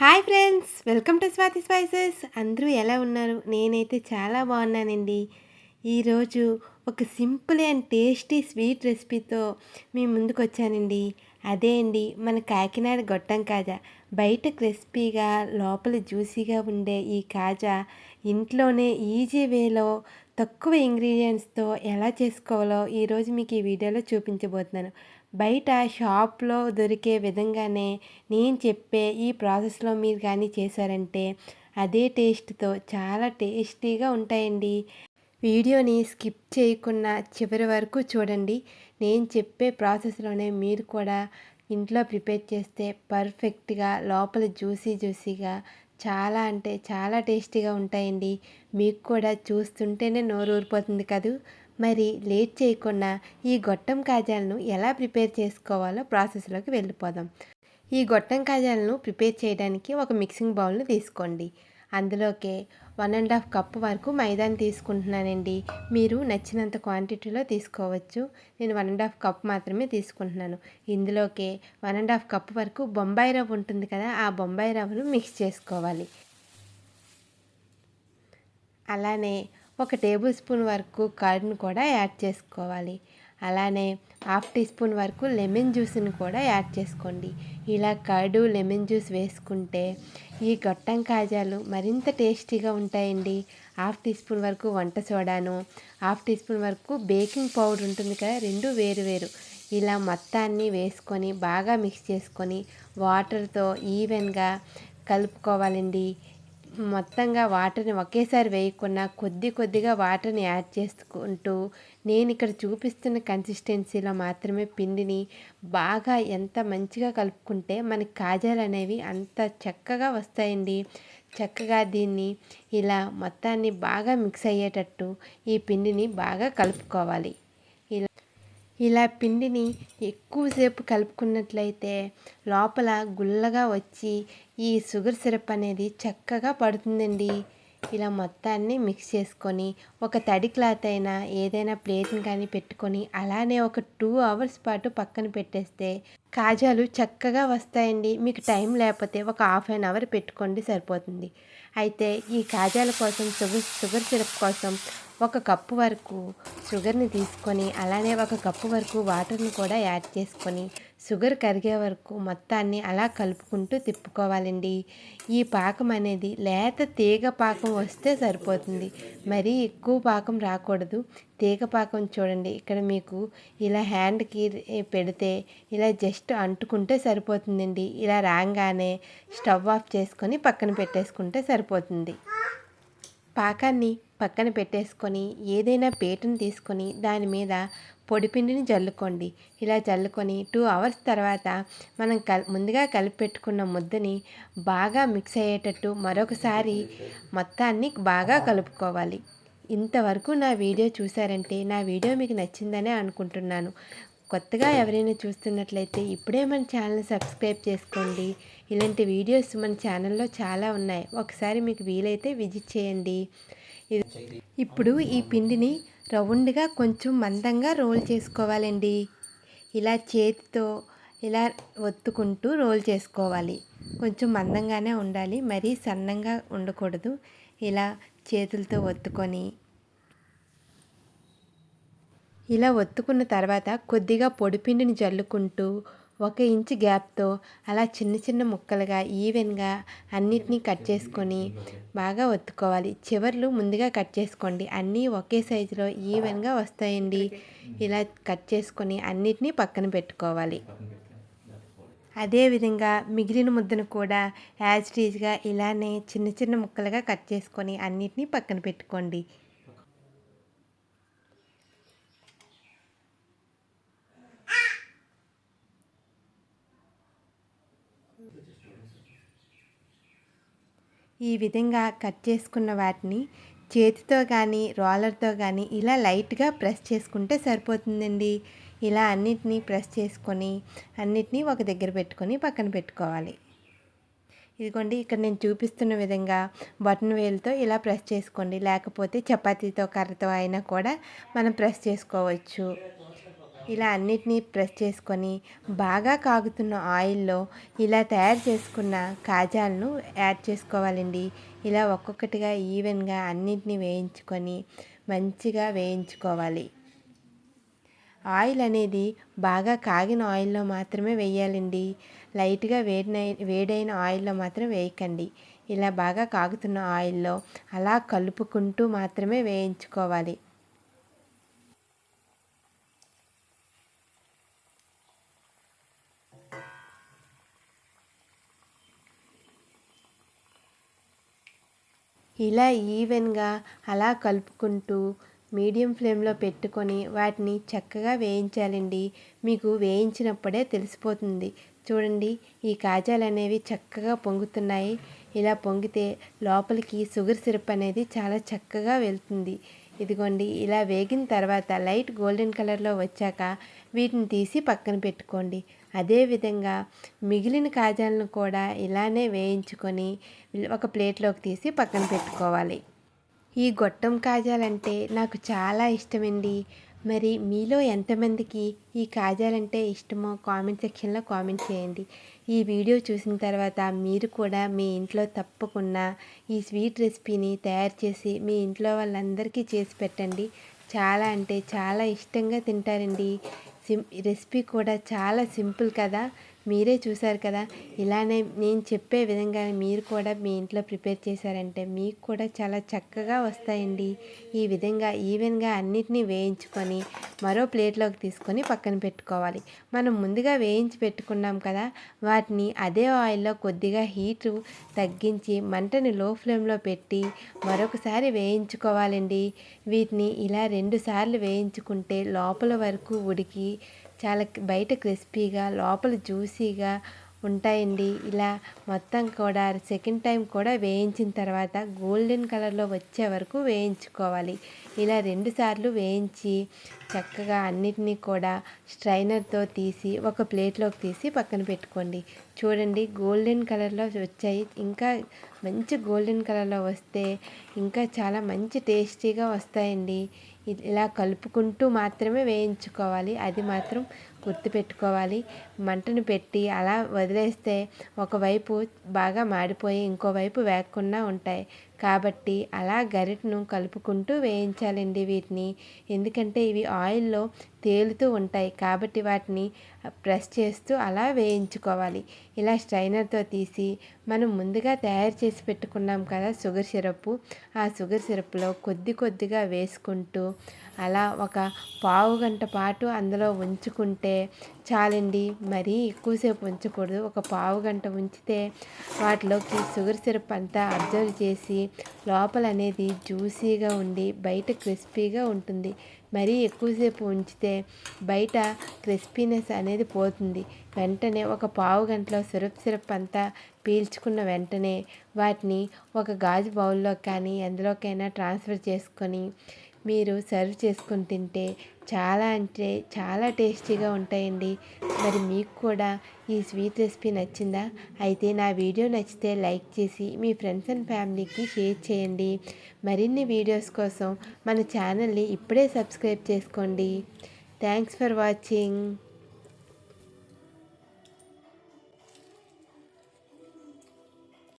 Hi friends welcome to Swathi spices. అందరూ ఎలా ఉన్నారు? నేనైతే చాలా బాగున్నానండి. ఈరోజు ఒక సింపుల్ అండ్ టేస్టీ స్వీట్ రెసిపీతో మీ ముందుకు వచ్చానండి అదే అండి మన కాకినాడ గొట్టం కాజా. బయట క్రిస్పీగా లోపల జ్యూసీగా ఉండే ఈ కాజా ఇంట్లోనే ఈజీ వేలో తక్కువ ఇంగ్రీడియంట్స్తో ఎలా చేసుకోవాలో ఈరోజు మీకు ఈ వీడియోలో చూపించబోతున్నాను. బయట షాప్లో దొరికే విధంగానే నేను చెప్పే ఈ ప్రాసెస్లో మీరు కానీ చేశారంటే అదే టేస్ట్తో చాలా టేస్టీగా ఉంటాయండి. వీడియోని స్కిప్ చేయకుండా చివరి వరకు చూడండి. నేను చెప్పే ప్రాసెస్లోనే మీరు కూడా ఇంట్లో ప్రిపేర్ చేస్తే పర్ఫెక్ట్గా లోపల జ్యూసీ జ్యూసీగా చాలా అంటే చాలా టేస్టీగా ఉంటాయండి. మీకు కూడా చూస్తుంటేనే నోరు ఊరిపోతుంది కదూ? మరి లేట్ చేయకుండా ఈ గొట్టం కాజాలను ఎలా ప్రిపేర్ చేసుకోవాలో ప్రాసెస్లోకి వెళ్ళిపోదాం. ఈ గొట్టం కాజాలను ప్రిపేర్ చేయడానికి ఒక మిక్సింగ్ బౌల్ని తీసుకోండి. అందులోకే వన్ అండ్ హాఫ్ కప్ వరకు మైదాని తీసుకుంటున్నానండి. మీరు నచ్చినంత క్వాంటిటీలో తీసుకోవచ్చు. నేను వన్ అండ్ హాఫ్ కప్ మాత్రమే తీసుకుంటున్నాను. ఇందులోకే వన్ అండ్ హాఫ్ కప్ వరకు బొంబాయి రవ్వ ఉంటుంది కదా ఆ బొంబాయి రవ్వను మిక్స్ చేసుకోవాలి. అలానే ఒక టేబుల్ స్పూన్ వరకు కర్డ్ను కూడా యాడ్ చేసుకోవాలి. అలానే హాఫ్ టీ స్పూన్ వరకు లెమన్ జ్యూస్ని కూడా యాడ్ చేసుకోండి. ఇలా కర్డు లెమన్ జ్యూస్ వేసుకుంటే ఈ గొట్టం కాజాలు మరింత టేస్టీగా ఉంటాయండి. హాఫ్ టీ స్పూన్ వరకు వంట సోడాను హాఫ్ టీ స్పూన్ వరకు బేకింగ్ పౌడర్ ఉంటుంది కదా రెండు వేరు వేరు. ఇలా మొత్తాన్ని వేసుకొని బాగా మిక్స్ చేసుకొని వాటర్తో ఈవెన్గా కలుపుకోవాలండి. మొత్తంగా వాటర్ని ఒకేసారి వేయకుండా కొద్ది కొద్దిగా వాటర్ని యాడ్ చేసుకుంటూ నేను ఇక్కడ చూపిస్తున్న కన్సిస్టెన్సీలో మాత్రమే పిండిని బాగా ఎంత మంచిగా కలుపుకుంటే మనకి కాజాలు అనేవి అంత చక్కగా వస్తాయండి. చక్కగా దీన్ని ఇలా మొత్తాన్ని బాగా మిక్స్ అయ్యేటట్టు ఈ పిండిని బాగా కలుపుకోవాలి. ఇలా పిండిని ఎక్కువసేపు కలుపుకున్నట్లయితే లోపల గుల్లగా వచ్చి ఈ షుగర్ సిరప్ అనేది చక్కగా పడుతుందండి. ఇలా మొత్తాన్ని మిక్స్ చేసుకొని ఒక తడి క్లాత్ అయినా ఏదైనా ప్లేట్ని కానీ పెట్టుకొని అలానే ఒక టూ అవర్స్ పాటు పక్కన పెట్టేస్తే కాజాలు చక్కగా వస్తాయండి. మీకు టైం లేకపోతే ఒక హాఫ్ అన్ అవర్ పెట్టుకోండి సరిపోతుంది. అయితే ఈ కాజాల కోసం షుగర్ షుగర్ సిరప్ కోసం ఒక కప్పు వరకు షుగర్ని తీసుకొని అలానే ఒక కప్పు వరకు వాటర్ని కూడా యాడ్ చేసుకొని షుగర్ కరిగే వరకు మొత్తాన్ని అలా కలుపుకుంటూ తిప్పుకోవాలండి. ఈ పాకం అనేది లేత తీగ పాకం వస్తే సరిపోతుంది. మరీ ఎక్కువ పాకం రాకూడదు. తీగ పాకం చూడండి ఇక్కడ మీకు ఇలా హ్యాండ్కి పెడితే ఇలా జస్ట్ అంటుకుంటే సరిపోతుందండి. ఇలా రాగానే స్టవ్ ఆఫ్ చేసుకొని పక్కన పెట్టేసుకుంటే సరిపోతుంది. పాకాన్ని పక్కన పెట్టేసుకొని ఏదైనా పేటను తీసుకొని దాని మీద పొడిపిండిని జల్లుకోండి. ఇలా జల్లుకొని టూ అవర్స్ తర్వాత మనం కల్ ముందుగా కలిపి పెట్టుకున్న ముద్దని బాగా మిక్స్ అయ్యేటట్టు మరొకసారి మొత్తాన్ని బాగా కలుపుకోవాలి. ఇంతవరకు నా వీడియో చూసారంటే నా వీడియో మీకు నచ్చిందనే అనుకుంటున్నాను. కొత్తగా ఎవరైనా చూస్తున్నట్లయితే ఇప్పుడే మన ఛానల్ సబ్స్క్రైబ్ చేసుకోండి. ఇలాంటి వీడియోస్ మన ఛానల్లో చాలా ఉన్నాయి. ఒకసారి మీకు వీలైతే విజిట్ చేయండి. ఇప్పుడు ఈ పిండిని రౌండ్గా కొంచెం మందంగా రోల్ చేసుకోవాలండి. ఇలా చేతితో ఇలా ఒత్తుకుంటూ రోల్ చేసుకోవాలి. కొంచెం మందంగానే ఉండాలి. మరీ సన్నంగా ఉండకూడదు. ఇలా చేతులతో ఒత్తుకొని. ఇలా ఒత్తుకున్న తర్వాత కొద్దిగా పొడిపిండిని జల్లుకుంటూ ఒక ఇంచు గ్యాప్తో అలా చిన్న చిన్న ముక్కలుగా ఈవెన్గా అన్నిటినీ కట్ చేసుకొని బాగా ఒత్తుకోవాలి. చివర్లు ముందుగా కట్ చేసుకోండి. అన్నీ ఒకే సైజులో ఈవెన్గా వస్తాయండి. ఇలా కట్ చేసుకొని అన్నిటినీ పక్కన పెట్టుకోవాలి. అదేవిధంగా మిగిలిన ముద్దను కూడా యాజ్ టీజ్గా ఇలానే చిన్న చిన్న ముక్కలుగా కట్ చేసుకొని అన్నిటినీ పక్కన పెట్టుకోండి. ఈ విధంగా కట్ చేసుకున్న వాటిని చేతితో కానీ రోలర్తో కానీ ఇలా లైట్గా ప్రెస్ చేసుకుంటే సరిపోతుందండి. ఇలా అన్నిటినీ ప్రెస్ చేసుకొని అన్నిటినీ ఒక దగ్గర పెట్టుకొని పక్కన పెట్టుకోవాలి. ఇదిగోండి ఇక్కడ నేను చూపిస్తున్న విధంగా బటన్ వేలుతో ఇలా ప్రెస్ చేసుకోండి. లేకపోతే చపాతీతో కర్రతో అయినా కూడా మనం ప్రెస్ చేసుకోవచ్చు. ఇలా అన్నిటినీ ప్రెస్ చేసుకొని బాగా కాగుతున్న ఆయిల్లో ఇలా తయారు చేసుకున్న కాజాలను యాడ్ చేసుకోవాలండి. ఇలా ఒక్కొక్కటిగా ఈవెన్గా అన్నిటినీ వేయించుకొని మంచిగా వేయించుకోవాలి. ఆయిల్ అనేది బాగా కాగిన ఆయిల్లో మాత్రమే వేయాలండి. లైట్గా వేడిన వేడైన ఆయిల్లో మాత్రం వేయకండి. ఇలా బాగా కాగుతున్న ఆయిల్లో అలా కలుపుకుంటూ మాత్రమే వేయించుకోవాలి. ఇలా ఈవెన్గా అలా కలుపుకుంటూ మీడియం ఫ్లేమ్లో పెట్టుకొని వాటిని చక్కగా వేయించాలండి. మీకు వేయించినప్పుడే తెలిసిపోతుంది. చూడండి ఈ కాజాలు అనేవి చక్కగా పొంగుతున్నాయి. ఇలా పొంగితే లోపలికి షుగర్ సిరప్ అనేది చాలా చక్కగా వెళ్తుంది. ఇదిగోండి ఇలా వేగిన తర్వాత లైట్ గోల్డెన్ కలర్లో వచ్చాక వీటిని తీసి పక్కన పెట్టుకోండి. అదేవిధంగా మిగిలిన కాజాలను కూడా ఇలానే వేయించుకొని ఒక ప్లేట్లోకి తీసి పక్కన పెట్టుకోవాలి. ఈ గొట్టం కాజాలంటే నాకు చాలా ఇష్టమండి. మరి మీలో ఎంతమందికి ఈ కాజాలంటే ఇష్టమో కామెంట్ సెక్షన్లో కామెంట్ చేయండి. ఈ వీడియో చూసిన తర్వాత మీరు కూడా మీ ఇంట్లో తప్పకుండా ఈ స్వీట్ రెసిపీని తయారు చేసి మీ ఇంట్లో వాళ్ళందరికీ చేసి పెట్టండి. చాలా అంటే చాలా ఇష్టంగా తింటారండి. సిం రెసిపీ కూడా చాలా సింపుల్ కదా. మీరే చూశారు కదా? ఇలానే నేను చెప్పే విధంగా మీరు కూడా మీ ఇంట్లో ప్రిపేర్ చేశారంటే మీకు కూడా చాలా చక్కగా వస్తాయండి. ఈ విధంగా ఈవెన్గా అన్నిటినీ వేయించుకొని మరో ప్లేట్లోకి తీసుకొని పక్కన పెట్టుకోవాలి. మనం ముందుగా వేయించి పెట్టుకున్నాం కదా? వాటిని అదే ఆయిల్లో కొద్దిగా హీటు తగ్గించి మంటని లో ఫ్లేమ్లో పెట్టి మరొకసారి వేయించుకోవాలండి. వీటిని ఇలా రెండు సార్లు వేయించుకుంటే లోపల వరకు ఉడికి చాలా బయట క్రిస్పీగా లోపల జ్యూసీగా ఉంటాయండి. ఇలా మొత్తం కూడా సెకండ్ టైం కూడా వేయించిన తర్వాత గోల్డెన్ కలర్లో వచ్చే వరకు వేయించుకోవాలి. ఇలా రెండుసార్లు వేయించి చక్కగా అన్నిటినీ కూడా స్ట్రైనర్తో తీసి ఒక ప్లేట్లోకి తీసి పక్కన పెట్టుకోండి. చూడండి గోల్డెన్ కలర్లో వచ్చాయి. ఇంకా మంచి గోల్డెన్ కలర్లో వస్తే ఇంకా చాలా మంచి టేస్టీగా వస్తాయండి. ఇలా కలుపుకుంటూ మాత్రమే వేయించుకోవాలి. అది మాత్రం గుర్తుపెట్టుకోవాలి. మంటను పెట్టి అలా వదిలేస్తే ఒకవైపు బాగా మాడిపోయి ఇంకోవైపు వేగకుండా ఉంటాయి. కాబట్టి అలా గరిటను కలుపుకుంటూ వేయించాలండి వీటిని. ఎందుకంటే ఇవి ఆయిల్లో తేలుతూ ఉంటాయి. కాబట్టి వాటిని ప్రెస్ చేస్తూ అలా వేయించుకోవాలి. ఇలా స్ట్రైనర్తో తీసి మనం ముందుగా తయారు చేసి పెట్టుకున్నాం కదా షుగర్ సిరప్ ఆ షుగర్ సిరప్లో కొద్ది కొద్దిగా వేసుకుంటూ అలా ఒక పావు గంట పాటు అందులో ఉంచుకుంటే చాలండి. మరీ ఎక్కువసేపు ఉంచకూడదు. ఒక పావు గంట ఉంచితే వాటిలోకి షుగర్ సిరప్ అంతా అబ్జర్వ్ చేసి లోపల అనేది జ్యూసీగా ఉండి బయట క్రిస్పీగా ఉంటుంది. మరీ ఎక్కువసేపు ఉంచితే బయట క్రిస్పీనెస్ అనేది పోతుంది. వెంటనే ఒక పావు గంటలో సిరప్ సిరప్ అంతా పీల్చుకున్న వెంటనే వాటిని ఒక గాజు బౌల్లో కానీ ఎందులోకైనా ట్రాన్స్ఫర్ చేసుకొని మీరు సర్వ్ చేసుకొని తింటే చాలా అంటే చాలా టేస్టీగా ఉంటాయండి. మరి మీకు కూడా ఈ స్వీట్ రెసిపీ నచ్చిందా? అయితే నా వీడియో నచ్చితే లైక్ చేసి మీ ఫ్రెండ్స్ అండ్ ఫ్యామిలీకి షేర్ చేయండి. మరిన్ని వీడియోస్ కోసం మన ఛానల్ని ఇప్పుడే సబ్స్క్రైబ్ చేసుకోండి. Thanks for watching.